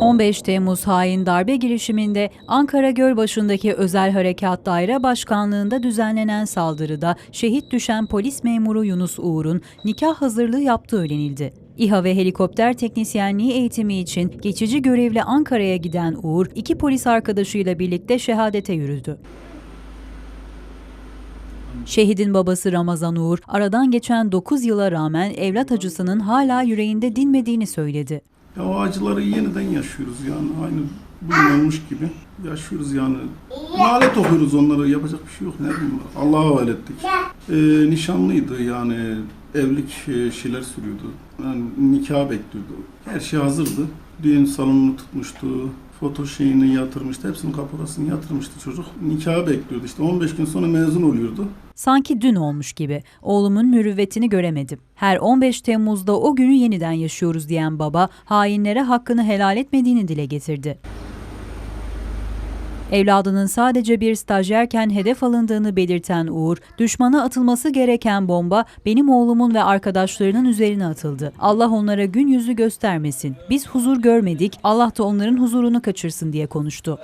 15 Temmuz hain darbe girişiminde Ankara Gölbaşı'ndaki Özel Harekat Daire Başkanlığı'nda düzenlenen saldırıda şehit düşen polis memuru Yunus Uğur'un nikah hazırlığı yaptığı öğrenildi. İHA ve helikopter teknisyenliği eğitimi için geçici görevle Ankara'ya giden Uğur, iki polis arkadaşıyla birlikte şehadete yürüdü. Şehidin babası Ramazan Uğur, aradan geçen 9 yıla rağmen evlat acısının hala yüreğinde dinmediğini söyledi. Ya o acıları yeniden yaşıyoruz yani aynı bugün olmuş gibi yaşıyoruz yani. Lanet okuyoruz onları yapacak bir şey yok ne bileyim Allah'a havale. Ee, nişanlıydı yani evlilik e, şeyler sürüyordu. Yani nikah bekliyordu. Her şey hazırdı. Düğün salonunu tutmuştu. Foto şeyini yatırmıştı. Hepsinin kaporasını yatırmıştı çocuk. Nikahı bekliyordu işte 15 gün sonra mezun oluyordu. Sanki dün olmuş gibi. Oğlumun mürüvvetini göremedim. Her 15 Temmuz'da o günü yeniden yaşıyoruz diyen baba, hainlere hakkını helal etmediğini dile getirdi. Evladının sadece bir stajyerken hedef alındığını belirten Uğur, düşmana atılması gereken bomba benim oğlumun ve arkadaşlarının üzerine atıldı. Allah onlara gün yüzü göstermesin. Biz huzur görmedik, Allah da onların huzurunu kaçırsın diye konuştu.